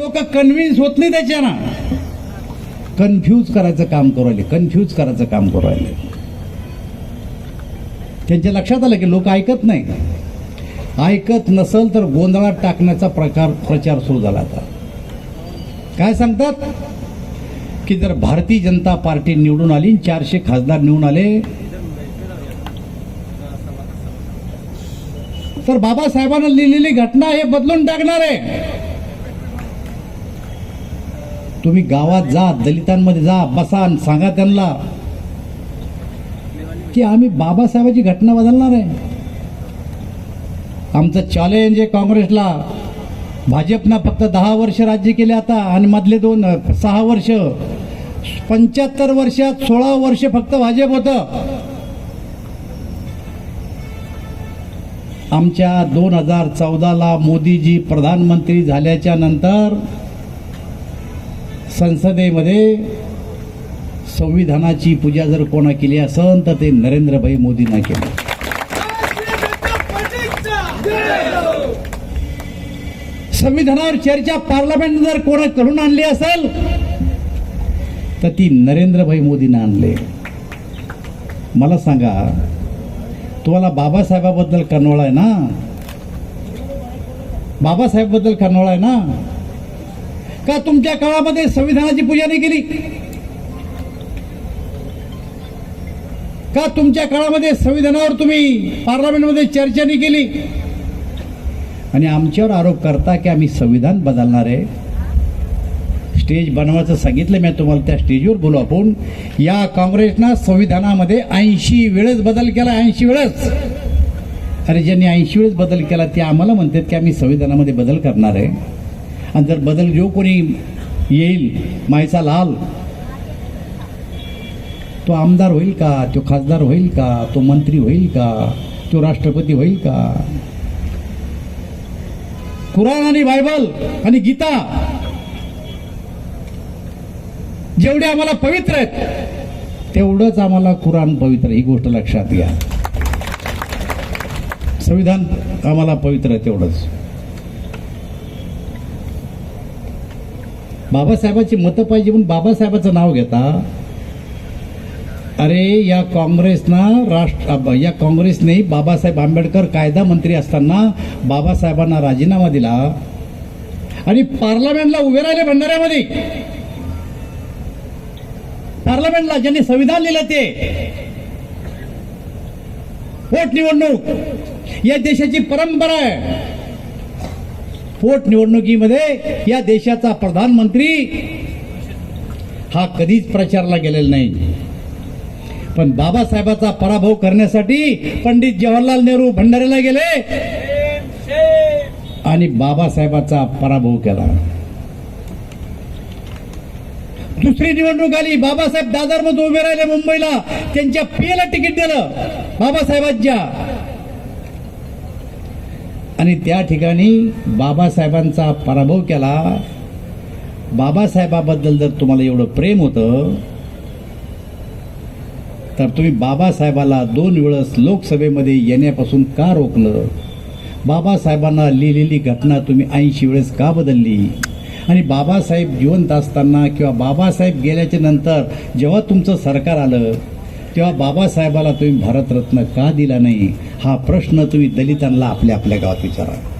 लोक कन्व्हिन्स होत नाही त्याच्यानं. कन्फ्यूज करायचं काम करू राहिले कन्फ्यूज करायचं काम करू राहिले. त्यांच्या लक्षात आलं की लोक ऐकत नाही. ऐकत नसल तर गोंधळात टाकण्याचा प्रकार प्रचार सुरू झाला आता. काय सांगतात? की जर भारतीय जनता पार्टी निवडून आली चारशे खासदार निवडून आले तर बाबासाहेबांना लिहिलेली घटना हे बदलून टाकणार आहे. तुम्ही गावात जा दलितांमध्ये जा बसा आणि सांगा त्यांना की आम्ही बाबासाहेबाची घटना बदलणार आहे. आमचं चॅलेंज आहे काँग्रेसला. भाजपनं फक्त दहा वर्ष राज्य केले आता आणि मधले दोन सहा वर्ष. पंच्याहत्तर वर्षात सोळा वर्ष फक्त भाजप होतं. आमच्या दोन हजार चौदाला मोदीजी प्रधानमंत्री झाल्याच्यानंतर संसदेमध्ये संविधानाची पूजा जर कोणा केली असेल तर ते नरेंद्रभाई मोदींना केली. संविधानावर चर्चा पार्लमेंट जर कोणा करून आणली असेल तर ती नरेंद्रभाई मोदींना आणले. मला सांगा तुम्हाला बाबासाहेबाबद्दल कनवळ आहे ना? बाबासाहेबबद्दल कनवळ आहे ना? का तुमच्या काळामध्ये संविधानाची पूजा नाही केली? का तुमच्या काळामध्ये संविधानावर तुम्ही पार्लमेंटमध्ये चर्चा नाही केली? आणि आमच्यावर आरोप करता की आम्ही संविधान बदलणार आहे. स्टेज बनवायचं सांगितलं मी तुम्हाला त्या स्टेजवर बोलू आपण. या काँग्रेसनं संविधानामध्ये ऐंशी वेळेस बदल केला ऐंशी वेळेस. अरे ज्यांनी ऐंशी वेळेस बदल केला ते आम्हाला म्हणतात की आम्ही संविधानामध्ये बदल करणार आहे. आणि जर बदल जो कोणी येईल? मायचा लाल. तो आमदार होईल का? तो खासदार होईल का? तो मंत्री होईल का? तो राष्ट्रपती होईल का? कुराण आणि बायबल आणि गीता जेवढे आम्हाला पवित्र आहेत तेवढंच आम्हाला कुराण पवित्र ही गोष्ट लक्षात घ्या. संविधान आम्हाला पवित्र आहे तेवढंच. बाबासाहेबांची मतं पाहिजे म्हणून बाबासाहेबाचं नाव घेता. अरे या काँग्रेसनं राष्ट्र या काँग्रेसने बाबासाहेब आंबेडकर कायदा मंत्री असताना बाबासाहेबांना राजीनामा दिला. आणि पार्लमेंटला उभे राहिले भंडाऱ्यामध्ये. पार्लमेंटला ज्यांनी संविधान लिहिलं ते. पोटनिवडणूक. या देशाची परंपरा आहे. पोटनिवडणुकीमध्ये या देशाचा प्रधानमंत्री हा कधीच प्रचारला गेलेला नाही. पण बाबासाहेबाचा पराभव करण्यासाठी पंडित जवाहरलाल नेहरू भंडाऱ्याला गेले आणि बाबासाहेबाचा पराभव केला. दुसरी निवडणूक आली. बाबासाहेब दादरमध्ये उभे राहिले मुंबईला. त्यांच्या पियाला तिकीट दिलं. बाबासाहेबांच्या आणि त्या ठिकाणी बाबासाहेबांचा पराभव केला. बाबासाहेबाबद्दल जर तुम्हाला एवढं प्रेम होतं तर तुम्ही बाबासाहेबाला दोन वेळेस लोकसभेमध्ये येण्यापासून का रोखलं? बाबासाहेबांना लिहिलेली घटना तुम्ही ऐंशी वेळेस का बदलली? आणि बाबासाहेब जिवंत असताना किंवा बाबासाहेब गेल्याच्यानंतर जेव्हा तुमचं सरकार आलं तेव्हा बाबासाहेबाला तुम्ही भारतरत्न का दिला नाही? हा प्रश्न तुम्ही दलितांना आपल्या आपल्या गावात विचारा.